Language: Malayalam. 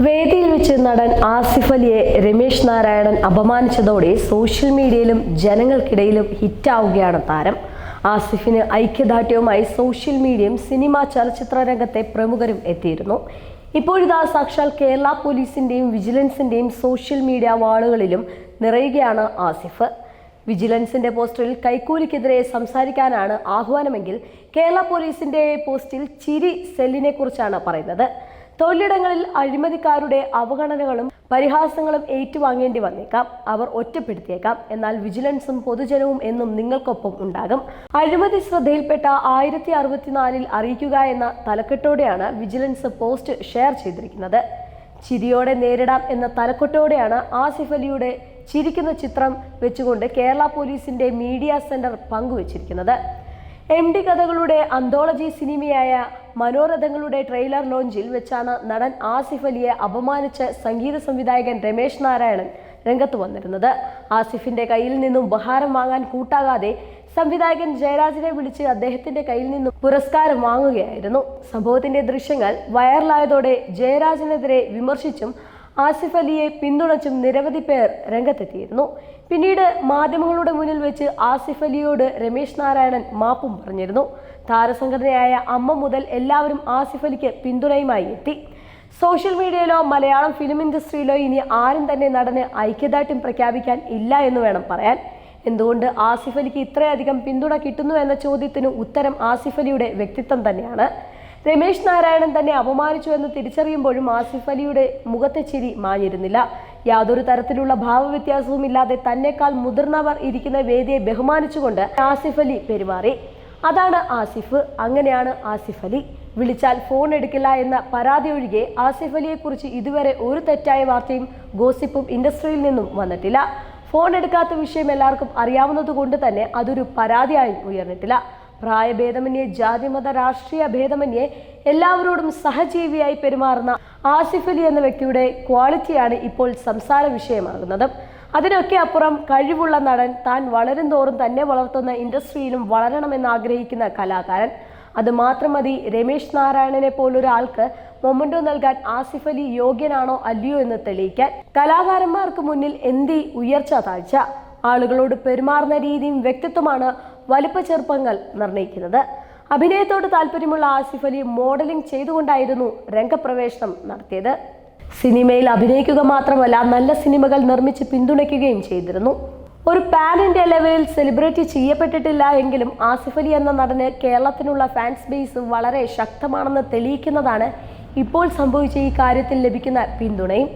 വേദിയിൽ വെച്ച് നടൻ ആസിഫ് അലിയെ രമേശ് നാരായണൻ അപമാനിച്ചതോടെ സോഷ്യൽ മീഡിയയിലും ജനങ്ങൾക്കിടയിലും ഹിറ്റാവുകയാണ് താരം. ആസിഫിന് ഐക്യദാർഢ്യവുമായി സോഷ്യൽ മീഡിയയും സിനിമ ചലച്ചിത്ര രംഗത്തെ പ്രമുഖരും എത്തിയിരുന്നു. ഇപ്പോഴിതാ സാക്ഷാൽ കേരള പോലീസിന്റെയും വിജിലൻസിന്റെയും സോഷ്യൽ മീഡിയ വാളുകളിലും നിറയുകയാണ് ആസിഫ്. വിജിലൻസിന്റെ പോസ്റ്ററിൽ കൈക്കൂലിക്കെതിരെ സംസാരിക്കാനാണ് ആഹ്വാനമെങ്കിൽ കേരള പോലീസിന്റെ പോസ്റ്റിൽ ചിരി സെല്ലിനെ കുറിച്ചാണ് പറയുന്നത്. തൊഴിലിടങ്ങളിൽ അഴിമതിക്കാരുടെ അവഗണനകളും പരിഹാസങ്ങളും ഏറ്റുവാങ്ങേണ്ടി വന്നേക്കാം. അവർ ഒറ്റപ്പെടുത്തിയേക്കാം. എന്നാൽ വിജിലൻസും പൊതുജനവും എന്നും നിങ്ങൾക്കൊപ്പം ഉണ്ടാകും. അഴിമതി ശ്രദ്ധയിൽപ്പെട്ട ആയിരത്തി അറുപത്തിനാലിൽ അറിയിക്കുക എന്ന തലക്കെട്ടോടെയാണ് വിജിലൻസ് പോസ്റ്റ് ഷെയർ ചെയ്തിരിക്കുന്നത്. ചിരിയോടെ നേരിടാം എന്ന തലക്കെട്ടോടെയാണ് ആസിഫ് അലിയുടെ ചിരിക്കുന്ന ചിത്രം വെച്ചുകൊണ്ട് കേരള പോലീസിന്റെ മീഡിയ സെന്റർ പങ്കുവച്ചിരിക്കുന്നത്. എം ഡി കഥകളുടെ അന്തോളജി സിനിമയായ മനോരഥങ്ങളുടെ ട്രെയിലർ ലോഞ്ചിൽ വെച്ചാണ് നടൻ ആസിഫ് അലിയെ അപമാനിച്ച് സംഗീത സംവിധായകൻ രമേശ് നാരായണൻ രംഗത്ത് വന്നിരുന്നത്. ആസിഫിന്റെ കയ്യിൽ നിന്നും ഉപഹാരം വാങ്ങാൻ കൂട്ടാകാതെ സംവിധായകൻ ജയരാജിനെ വിളിച്ച് അദ്ദേഹത്തിന്റെ കയ്യിൽ നിന്നും പുരസ്കാരം വാങ്ങുകയായിരുന്നു. സംഭവത്തിന്റെ ദൃശ്യങ്ങൾ വൈറലായതോടെ ജയരാജിനെതിരെ വിമർശിച്ചും ആസിഫ് അലിയെ പിന്തുണച്ചും നിരവധി പേർ രംഗത്തെത്തിയിരുന്നു. പിന്നീട് മാധ്യമങ്ങളുടെ മുന്നിൽ വെച്ച് ആസിഫ് അലിയോട് രമേശ് നാരായണൻ മാപ്പും പറഞ്ഞിരുന്നു. താരസംഘടനയായ അമ്മ മുതൽ എല്ലാവരും ആസിഫ് അലിക്ക് പിന്തുണയുമായി എത്തി. സോഷ്യൽ മീഡിയയിലോ മലയാളം ഫിലിം ഇൻഡസ്ട്രിയിലോ ഇനി ആരും തന്നെ നടന് ഐക്യദാർഢ്യം പ്രഖ്യാപിക്കാൻ ഇല്ല എന്ന് വേണം പറയാൻ. എന്തുകൊണ്ട് ആസിഫ് അലിക്ക് ഇത്രയധികം പിന്തുണ കിട്ടുന്നു എന്ന ചോദ്യത്തിന് ഉത്തരം ആസിഫ് അലിയുടെ വ്യക്തിത്വം തന്നെയാണ്. രമേശ് നാരായണൻ തന്നെ അപമാനിച്ചു എന്ന് തിരിച്ചറിയുമ്പോഴും ആസിഫ് അലിയുടെ മുഖത്തെ ചിരി മാഞ്ഞിരുന്നില്ല. യാതൊരു തരത്തിലുള്ള ഭാവവ്യത്യാസവും ഇല്ലാതെ തന്നെക്കാൾ മുതിർന്നവർ ഇരിക്കുന്ന വേദിയെ ബഹുമാനിച്ചുകൊണ്ട് ആസിഫ് അലി പെരുമാറി. അതാണ് ആസിഫ്. അങ്ങനെയാണ് ആസിഫ് അലി. വിളിച്ചാൽ ഫോൺ എടുക്കില്ല എന്ന പരാതി ഒഴികെ ആസിഫ് അലിയെക്കുറിച്ച് ഇതുവരെ ഒരു തെറ്റായ വാർത്തയും ഗോസിപ്പും ഇൻഡസ്ട്രിയിൽ നിന്നും വന്നിട്ടില്ല. ഫോൺ എടുക്കാത്ത വിഷയം എല്ലാവർക്കും അറിയാവുന്നതുകൊണ്ട് തന്നെ അതൊരു പരാതിയായി ഉയർന്നിട്ടില്ല. പ്രായഭേദമന്യേ ജാതിമത രാഷ്ട്രീയ ഭേദമന്യേ എല്ലാവരോടും സഹജീവിയായി പെരുമാറുന്ന ആസിഫ് അലി എന്ന വ്യക്തിയുടെ ക്വാളിറ്റിയാണ് ഇപ്പോൾ സംസാര വിഷയമാകുന്നത്. അതിനൊക്കെ അപ്പുറം കഴിവുള്ള നടൻ താൻ വളരും തോറും തന്നെ വളർത്തുന്ന ഇൻഡസ്ട്രിയിലും വളരണമെന്ന് ആഗ്രഹിക്കുന്ന കലാകാരൻ. അത് മാത്രം മതി രമേശ് നാരായണനെ പോലൊരാൾക്ക് മൊമന്റോ നൽകാൻ ആസിഫ് അലി യോഗ്യനാണോ അല്ലയോ എന്ന് തെളിയിക്കാൻ. കലാകാരന്മാർക്ക് മുന്നിൽ എന്തി ഉയർച്ച താഴ്ച ആളുകളോട് പെരുമാറുന്ന രീതിയും വ്യക്തിത്വമാണ് വലിപ്പ ചെറുപ്പങ്ങൾ നിർണയിക്കുന്നത് അഭിനയത്തോട് താല്പര്യമുള്ള ആസിഫ് അലി മോഡലിംഗ് ചെയ്തുകൊണ്ടായിരുന്നു രംഗപ്രവേശനം നടത്തിയത്. സിനിമയിൽ അഭിനയിക്കുക മാത്രമല്ല നല്ല സിനിമകൾ നിർമ്മിച്ച് പിന്തുണയ്ക്കുകയും ചെയ്തിരുന്നു. ഒരു പാൻ ഇന്ത്യ ലെവലിൽ സെലിബ്രേറ്റ് ചെയ്യപ്പെട്ടിട്ടില്ല എങ്കിലും ആസിഫ് അലി എന്ന നടന് കേരളത്തിനുള്ള ഫാൻസ് ബേസ് വളരെ ശക്തമാണെന്ന് തെളിയിക്കുന്നതാണ് ഇപ്പോൾ സംഭവിച്ച ഈ കാര്യത്തിൽ ലഭിക്കുന്ന പിന്തുണയും.